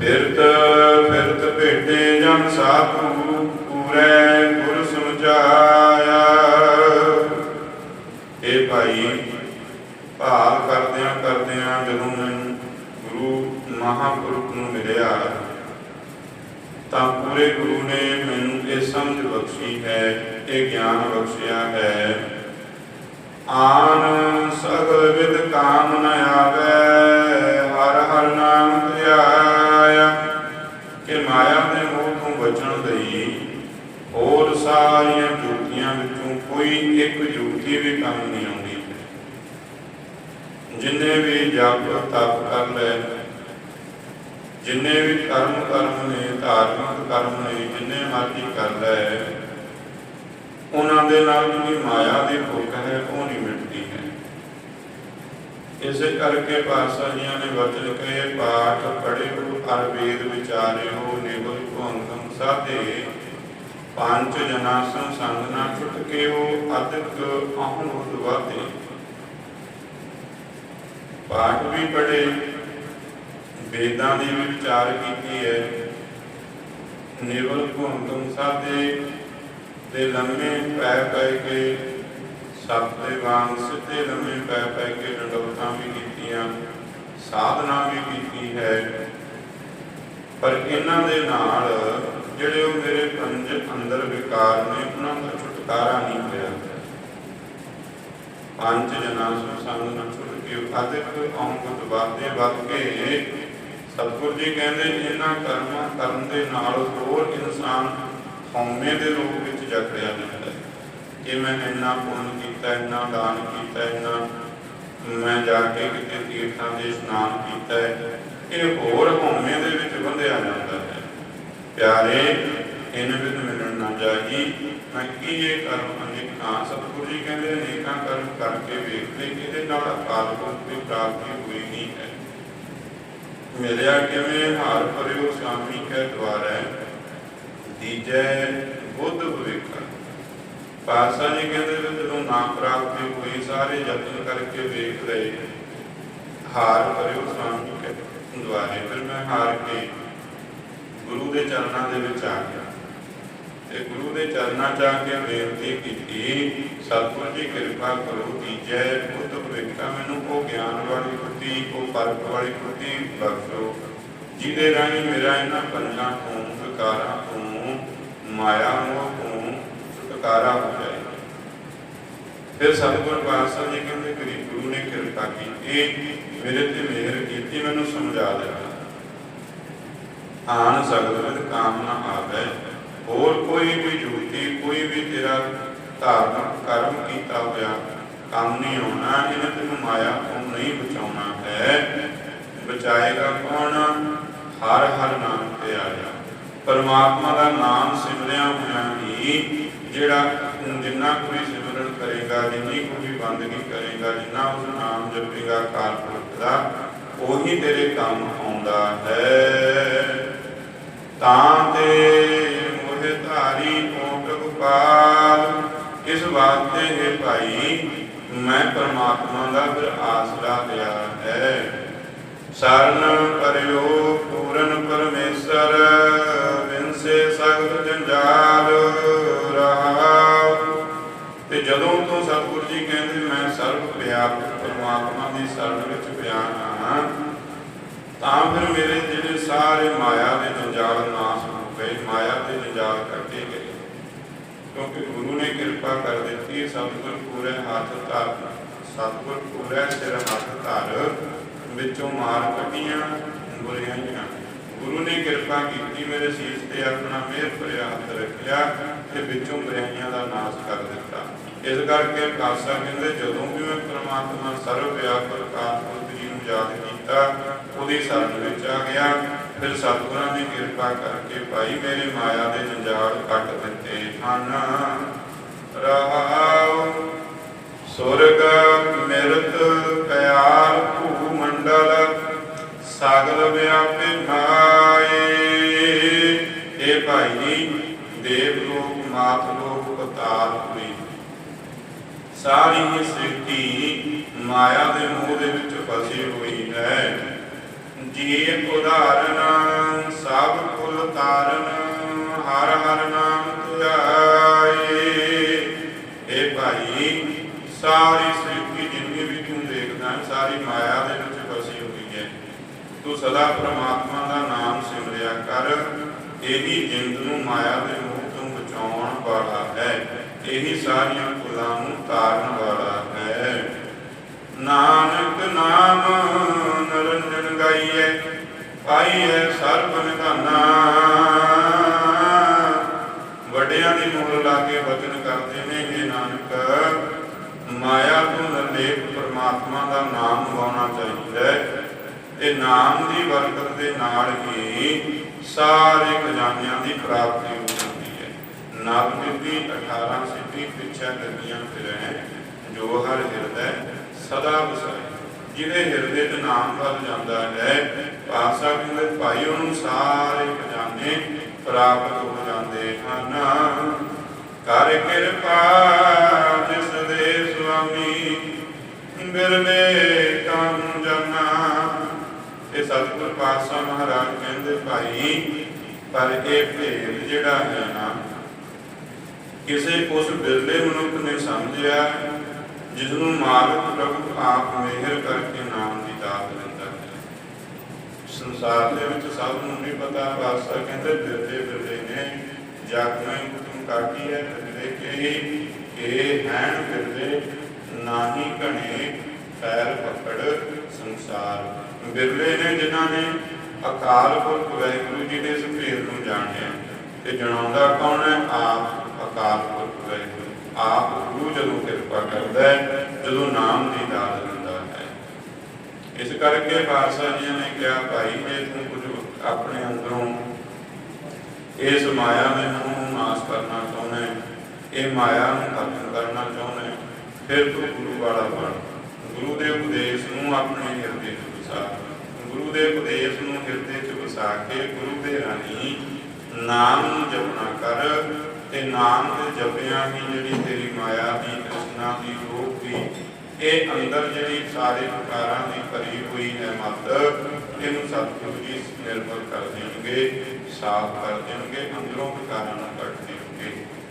ਫਿਰਤ ਫਿਰਤ ਭੇਟੇ ਜਨ ਸਾਧੂ, ਪੂਰੇ ਗੁਰ ਸਮਝਾਇਆ। ਇਹ ਭਾਈ ਭਾਵ ਕਰਦਿਆਂ ਕਰਦਿਆਂ ਜਦੋਂ ਮੈਨੂੰ ਗੁਰੂ ਮਹਾਂਪੁਰਖ ਨੂੰ ਮਿਲਿਆ, ਤਾਂ ਪੂਰੇ ਗੁਰੂ ਨੇ ਮੈਨੂੰ ਇਹ ਸਮਝ ਬਖਸ਼ੀ ਹੈ, ਇਹ ਗਿਆਨ ਬਖਸ਼ਿਆ ਹੈ। ਆਨ ਸਗਲ ਵਿਦ ਕਾਮ ਨ ਆਵੇ। ਬਚਣ ਲਈ ਹੋਰ ਸਾਰੀਆਂ ਜੁਗਤੀਆਂ ਵਿੱਚੋਂ ਕੋਈ ਇੱਕ ਜੁਗਤੀ ਵੀ ਕੰਮ ਨਹੀਂ ਆਉਂਦੀ। ਜਿੰਨੇ ਵੀ ਜਪ ਤਪ ਕਰ ਲੈ, ਜਿੰਨੇ ਵੀ ਕਰਮ ਕਰਮ ਨੇ, ਧਾਰਮਿਕ ਕਰਮ ਨੇ, ਜਿੰਨੇ ਮਰਜ਼ੀ ਕਰ ਲੈ, ਉਹਨਾਂ ਦੇ ਨਾਲ ਜਿਹੜੀ ਮਾਇਆ ਦੀ ਭੁੱਖ ਹੈ, ਉਹ ਨਹੀਂ ਮਿਟਦੀ ਹੈ। ਇਸੇ ਕਰਕੇ ਪਾਤਸ਼ਾਹ ਜੀਆਂ ਨੇ ਵਚਨ ਕਹੇ, ਪਾਠ ਪੜੇ ਹੋ ਅਰ ਵੇਦ ਹੋ ਨਿਗਲ ਭੰਗਮ ਸਾਧੇ, ਪੰਜ ਜਨਾਸਨ ਸੰਗ ਨਾ ਛੁਟ ਕੇ ਉਹ ਉਦਵਾਤੇ ਪਾਠ ਵੀ ਪੜ੍ਹੇ, ਵੇਦਾਂ ਦੀ ਵਿਚਾਰ ਕੀਤੀ ਹੈ ਨਿਵਲ ਭੰਗਮ ਸਾਧੇ ਤੇ ਲੰਮੇ ਪੈ ਪੈ ਕੇ ਸੱਤ ਦੇ ਵਾਂਗ ਸਿੱਧੇ ਲੰਮੇ ਪੈ ਪੈ ਕੇ ਡੰਡੋਤਾਂ ਵੀ ਕੀਤੀਆਂ, ਸਾਧਨਾ ਵੀ ਕੀਤੀ ਹੈ। ਪਰ ਇਹਨਾਂ ਦੇ ਨਾਲ ਜਿਹੜੇ ਉਹ ਮੇਰੇ ਪੰਜ ਅੰਦਰ ਵਿਕਾਰ ਨੇ, ਉਹਨਾਂ ਦਾ ਛੁਟਕਾਰਾ ਨਹੀਂ ਹੋਇਆ। ਪੰਜ ਜਨਾਂ ਨੂੰ ਨਾ ਛੁੱਟ ਕੇ ਅਧਿਕ ਔਂਕਤ ਵਾਦੇ ਵੱਧ ਸਤਿਗੁਰ ਜੀ ਕਹਿੰਦੇ ਇਹਨਾਂ ਕਰਮਾਂ ਕਰਨ ਦੇ ਨਾਲ ਹੋਰ ਇਨਸਾਨ ਹਉਮੈ ਦੇ ਰੂਪ ਵਿੱਚ ਜਕੜਿਆ ਜਾਂਦਾ ਹੈ। ਕਿ ਮੈਂ ਇੰਨਾ ਪੁੰਨ ਕੀਤਾ, ਇੰਨਾ ਦਾਨ ਕੀਤਾ, ਇੰਨਾ ਮੈਂ ਜਾ ਕੇ ਕਿਤੇ ਤੀਰਥਾਂ ਦੇ ਇਸ਼ਨਾਨ ਕੀਤਾ ਹੈ ਇਹ ਹੋਰ ਹਉਮੈ ਦੇ ਵਿੱਚ ਬੰਧਿਆ ਜਾਂਦਾ ਹੈ। ਪਿਆਰੇ, ਇਹਨਾਂ ਵਿੱਚ ਮਿਲਣ ਨਾ ਜਾਈ ਮੈਂ ਕੀ ਇਹ ਕਰਮ ਅਨੇਕਾਂ ਸਤਿਗੁਰੂ ਜੀ ਕਹਿੰਦੇ ਅਨੇਕਾਂ ਕਰਮ ਕਰਕੇ ਵੇਖ ਲੈ, ਇਹਦੇ ਨਾਲ ਅਕਾਲ ਪੁਰਖ ਦੀ ਪ੍ਰਾਪਤੀ ਹੋਈ ਨਹੀਂ ਹੈ। ਮਿਲਿਆ ਕਿਵੇਂ? ਹਾਰ ਭਰਿਓ ਸਾਮੀ ਕੈ ਦਵਾਰੈ ਦੀਜੈ ਬੁੱਧ ਭਵਿੱਖਾ। ਪਾਸਾ ਜੀ ਕਹਿੰਦੇ ਵੀ ਜਦੋਂ ਨਾ ਪ੍ਰਾਪਤੀ ਹੋਈ, ਸਾਰੇ ਯਤਨ ਕਰਕੇ ਵੇਖ ਲਏ। ਹਾਰ ਭਰਿਓ ਸਾਮੀ ਕੈ ਦਵਾਰੇ ਫਿਰ ਮੈਂ ਹਾਰ ਕੇ ਗੁਰੂ ਦੇ ਚਰਨਾਂ ਦੇ ਵਿੱਚ ਆ ਗਿਆ। ਤੇ ਗੁਰੂ ਦੇ ਚਰਨਾਂ 'ਚ ਆ ਕੇ ਬੇਨਤੀ ਕੀਤੀ, ਸਤਿਗੁਰੂ ਜੀ, ਕਿਰਪਾ ਕਰੋ ਦੀਜੈ ਬੁੱਧ ਭਵਿੱਖਾ ਮੈਨੂੰ ਉਹ ਗਿਆਨ ਵਾਲੀ ਬੁੱਧੀ ਉਹ ਪਰਖ ਵਾਲੀ ਬੁੱਧੀ ਬਖਸ਼ੋ, ਜਿਹਦੇ ਰਾਹੀਂ ਮੇਰਾ ਇਹਨਾਂ ਪੰਜਾਂ ਤੋਂ ਵਿਕਾਰਾਂ ਤੋਂ ਮਾਇਆ ਮੋਹ ਤੋਂ ਛੁਟਕਾਰਾ ਹੋ ਜਾਏ। ਫਿਰ ਸਤਿਗੁਰ ਪਾਤਸ਼ਾਹ ਜੀ ਕਹਿੰਦੇ ਗਰੀਬ ਗੁਰੂ ਨੇ ਕਿਰਪਾ ਕੀਤੀ। ਮੇਰੇ ਤੇ ਮਿਹਰ ਕੀਤੀ, ਮੈਨੂੰ ਸਮਝਾ ਦਿੱਤਾ ਆਨ ਸਗਲ ਕਾਮਨਾ ਆਵੇ, ਹੋਰ ਕੋਈ ਵੀ ਜੁਗਤੀ, ਕੋਈ ਵੀ ਤੇਰਾ ਧਾਰਮਿਕ ਕਰਮ ਕੀਤਾ ਹੋਇਆ ਕੰਮ ਨਹੀਂ ਆਉਣਾ, ਇਹਨੇ ਤੈਨੂੰ ਮਾਇਆ ਤੋਂ ਨਹੀਂ ਬਚਾਉਣਾ ਹੈ। ਬਚਾਏਗਾ ਕੌਣ? ਹਰ ਹਰ ਨਾਮ ਤੇ ਆਇਆ ਪਰਮਾਤਮਾ ਦਾ ਨਾਮ ਸਿਮਰਿਆ ਹੋਇਆ ਹੀ, ਜਿਹੜਾ ਜਿੰਨਾ ਕੋਈ ਸਿਮਰਨ ਕਰੇਗਾ, ਜਿੰਨੀ ਕੋਈ ਬੰਦਗੀ ਕਰੇਗਾ, ਜਿੰਨਾ ਉਸ ਨਾਮ ਜਪੇਗਾ ਕਾਲ ਪੁਰਖ ਦਾ, ਉਹੀ ਤੇਰੇ ਕੰਮ ਆਉਂਦਾ ਹੈ। ਤਾਂ ਤੇ ਮੋਹਿ ਧਾਰੀ ਓਟ ਗੋਪਾਲ ਇਸ ਵਾਸਤੇ ਹੈ ਭਾਈ? ਮੈਂ ਪਰਮਾਤਮਾ ਦਾ ਫਿਰ ਆਸਰਾ ਲਿਆ ਹੈ। ਸਰਨ ਕਰਿਓ ਪੂਰਨ ਪਰਮੇਸ਼ਰ ਵਿਨਸੇ ਸਗਲ ਜੀ ਕਹਿੰਦੇ ਮੈਂ ਸਰਬ ਵਿਆਪਕ ਪਰਮਾਤਮਾ ਦੀ ਸ਼ਰਨ ਵਿੱਚ ਪਿਆ ਹਾਂ। ਤਾਂ ਫਿਰ ਮੇਰੇ ਜਿਹੜੇ ਸਾਰੇ ਮਾਇਆ ਦੇ ਜੰਜਾਲ ਨਾਸ ਹੋ ਗਏ, ਮਾਇਆ ਦੇ ਜੰਜਾਲ ਕੱਟੇ ਗਏ। ਕਿਉਂਕਿ ਗੁਰੂ ਨੇ ਕਿਰਪਾ ਕਰ ਦਿੱਤੀ, ਸਤਿਗੁਰ ਪੂਰੇ ਹੱਥ ਧਰ, ਸਤਿਗੁਰ ਪੂਰੇ ਸਿਰ ਹੱਥ ਧਰ, ਵਿੱਚੋਂ ਮਾਰ ਕੱਢੀਆਂ ਬੁਰਾਈਆਂ ਗੁਰੂ ਨੇ ਕਿਰਪਾ ਕੀਤੀ ਮੇਰੇ ਸੀਸ ਤੇ ਆਪਣਾ ਮਿਹਰ ਭਰਿਆ ਹੱਥ ਰੱਖਿਆ ਤੇ ਵਿੱਚੋਂ ਬੁਰਾਈਆਂ ਦਾ ਨਾਸ਼ ਕਰ ਦਿੱਤਾ। ਇਸ ਕਰਕੇ ਖਾਲਸਾ ਕਹਿੰਦੇ, ਜਦੋਂ ਵੀ ਮੈਂ ਪ੍ਰਮਾਤਮਾ ਸਰਵ ਵਿਆਪਕ ਕਾਲਪੁਰਖ ਜੀ ਨੂੰ ਯਾਦ ਕੀਤਾ, ਉਹਦੀ ਸ਼ਰਨ ਵਿੱਚ ਆ ਗਿਆ। ਫਿਰ ਸਤਿਗੁਰਾਂ ਦੀ ਕਿਰਪਾ ਕਰਕੇ ਭਾਈ ਮੇਰੇ ਮਾਇਆ ਦੇ ਜੰਜਾਲ ਕੱਟ ਦਿੱਤੇ ਹਨ। ਰਹਾਉ ਸੁਰਗ ਮਿਰਤ ਪਿਆਰ ਭੂ ਮੰਡਲ ਸਾਗਰ ਵਿਆਪੇ ਮਾਏ। ਇਹ ਭਾਈ ਦੇਵ ਲੋਕ, ਮਾਤ ਲੋਕ ਪਤਾਲ ਹੋਈ ਸਾਰੀ ਇਹ ਸ੍ਰਿਸ਼ਟੀ ਮਾਇਆ ਦੇ ਮੋਹ ਦੇ ਵਿੱਚ ਫਸੀ ਹੋਈ ਹੈ। ਜੇ ਉਧਾਰਨ ਸਭ ਕੁਲ ਤਾਰਨ, ਹਰ ਹਰ ਨਾਮ ਧਿਆਏ ਏ ਭਾਈ, ਸਾਰੀ ਸ੍ਰਿਸ਼ਟੀ ਜਿੰਨੀ ਵੀ ਤੂੰ ਦੇਖਦਾ ਸਾਰੀ ਮਾਇਆ ਦੇ ਵਿੱਚ ਫਸੀ ਹੋਈ ਹੈ। ਤੂੰ ਸਦਾ ਪ੍ਰਮਾਤਮਾ ਦਾ ਨਾਮ ਸਿਮਰਿਆ ਕਰ। ਇਹੀ ਜਿੰਦ ਨੂੰ ਮਾਇਆ ਦੇ ਮੋਹ ਤੋਂ ਬਚਾਉਣ ਵਾਲਾ ਹੈ। ਇਹੀ ਸਾਰੀਆਂ ਕੁਲਾਂ ਤਾਰਨ ਵਾਲਾ ਹੈ। ਨਾਨਕ ਨਾਮ ਨਰੰਜਨ ਗਾਈਐ, ਪਾਈਐ ਸਰਬ ਨਿਧਾਨਾ ਵੱਡਿਆਂ ਦੀ ਮੋਹਰ ਲਾ ਕੇ ਵਚਨ ਕਰਦੇ ਨੇ ਇਹ ਨਾਨਕ। ਮਾਇਆ ਤੋਂ ਨਿਰਲੇਪ ਪ੍ਰਮਾਤਮਾ ਦਾ ਨਾਮ ਗਾਉਣਾ ਚਾਹੀਦਾ ਹੈ। ਤੇ ਨਾਮ ਦੀ ਬਰਕਤ ਦੇ ਨਾਲ ਹੀ ਸਾਰੇ ਖਜ਼ਾਨਿਆਂ ਦੀ ਪ੍ਰਾਪਤੀ ਨਵ ਨਿਧੀ 18 ਸਿੱਧੀ, ਪਿੱਛਾ ਕਰਨੀਆਂ ਫਿਰੈ ਜੋ ਹਰ ਹਿਰਦੈ ਸਦਾ ਵਸਾਏ। ਜਿਹਦੇ ਹਿਰਦੇ 'ਚ ਨਾਮ ਵੱਲ ਜਾਂਦਾ ਹੈ ਪਾਸਾ ਕਹਿੰਦੇ, ਭਾਈ ਉਹਨੂੰ ਸਾਰੇ ਖਜ਼ਾਨੇ ਪ੍ਰਾਪਤ ਹੋ ਜਾਂਦੇ ਹਨ। ਕਰ ਕਿਰਪਾ ਜਿਸ ਦੇ ਸੁਆਮੀ ਬਿਰਲੇ ਕੰਮ ਜਨਾ। ਇਹ ਸਤਿਗੁਰ ਪਾਤਸ਼ਾਹ ਮਹਾਰਾਜ ਕਹਿੰਦੇ, ਭਾਈ, ਪਰ ਇਹ ਭੇਦ ਜਿਹੜਾ ਹੈ ਨਾ ਕਿਸੇ ਉਸ ਬਿਰਲੇ ਮਨੁੱਖ ਨੇ ਸਮਝਿਆ ਜਿਸ ਨੂੰ ਮਾਲਕ ਪ੍ਰਭੂ ਆਪ ਮਿਹਰ ਕਰਕੇ ਨਾਮ ਦੀ ਦਾਤ ਦਿੰਦਾ ਹੈ। ਸੰਸਾਰ ਦੇ ਵਿੱਚ ਸਭ ਨੂੰ ਨਹੀਂ ਪਤਾ ਪਾਤਸ਼ਾਹ ਕਹਿੰਦੇ ਬਿਰਲੇ ਬਿਰਲੇ ਨੇ ਜਾਗਵੇਂ ਹੁਕਮ ਕਾਟੀ ਹੈ ਬਿਰਲੇ ਕੇ ਇਹ ਹੈਣ ਬਿਰਲੇ ਨਾਹੀ ਘਣੇ ਪੈਰ ਪਕੜ ਸੰਸਾਰ। ਬਿਰਲੇ ਨੇ ਜਿਨ੍ਹਾਂ ਨੇ ਅਕਾਲ ਪੁਰਖ ਵਾਹਿਗੁਰੂ ਜੀ ਦੇ ਇਸ ਨੂੰ ਜਾਣਿਆ, ਤੇ ਜਣਾਉਂਦਾ ਕੌਣ ਹੈ? ਆਪ। ਅਕਾਲ ਪੁਰਖ ਵਾਹਿਗੁਰੂ ਆਪ ਗੁਰੂ ਜਦੋਂ ਕਿਰਪਾ ਕਰਦਾ ਹੈ, ਜਦੋਂ ਨਾਮ ਦੀ ਦਾਤ ਦਿੰਦਾ ਹੈ। ਇਸ ਕਰਕੇ ਪਾਤਸ਼ਾਹ ਜੀ ਨੇ ਕਿਹਾ, ਭਾਈ, ਜੇ ਤੂੰ ਕੁਝ ਆਪਣੇ ਅੰਦਰੋਂ ਇਸ ਮਾਇਆ ਦੇ ਨੂੰ ਨਾਸ਼ ਕਰਨਾ ਚਾਹੁੰਦਾ ਹੈ, ਇਹ ਮਾਇਆ ਨੂੰ ਖਤਮ ਕਰਨਾ ਚਾਹੁੰਦਾ ਹੈ, ਫਿਰ ਤੂੰ ਗੁਰੂ ਵਾਲਾ ਬਣ। ਗੁਰੂ ਦੇ ਉਪਦੇਸ਼ ਨੂੰ ਆਪਣੇ ਹਿਰਦੇ 'ਚ ਵਸਾ। ਗੁਰੂ ਦੇ ਉਪਦੇਸ਼ ਨੂੰ ਹਿਰਦੇ 'ਚ ਵਸਾ ਕੇ ਗੁਰੂ ਦੇ ਰਾਹੀਂ ਨਾਮ ਨੂੰ ਜਪਣਾ ਕਰ ਤੇ ਨਾਮ ਦੇ ਜਪਿਆਂ ਹੀ ਜਿਹੜੀ ਤੇਰੀ ਮਾਇਆ ਦੀ, ਕ੍ਰਿਸ਼ਨਾ ਦੀ, ਰੂਪ ਦੀ, ਇਹ ਅੰਦਰ ਜਿਹੜੀ ਸਾਰੇ ਵਿਕਾਰਾਂ ਦੀ ਭਰੀ ਹੋਈ ਹੈ ਮਤ, ਇਹਨੂੰ ਸਤਿਗੁਰੂ ਜੀ ਨਿਰਭਰ ਕਰ ਦੇਣਗੇ, ਸਾਫ਼ ਕਰ ਦੇਣਗੇ, ਅੰਦਰੋਂ ਵਿਕਾਰਾਂ ਨੂੰ ਕੱਢ ਦੇਣਗੇ।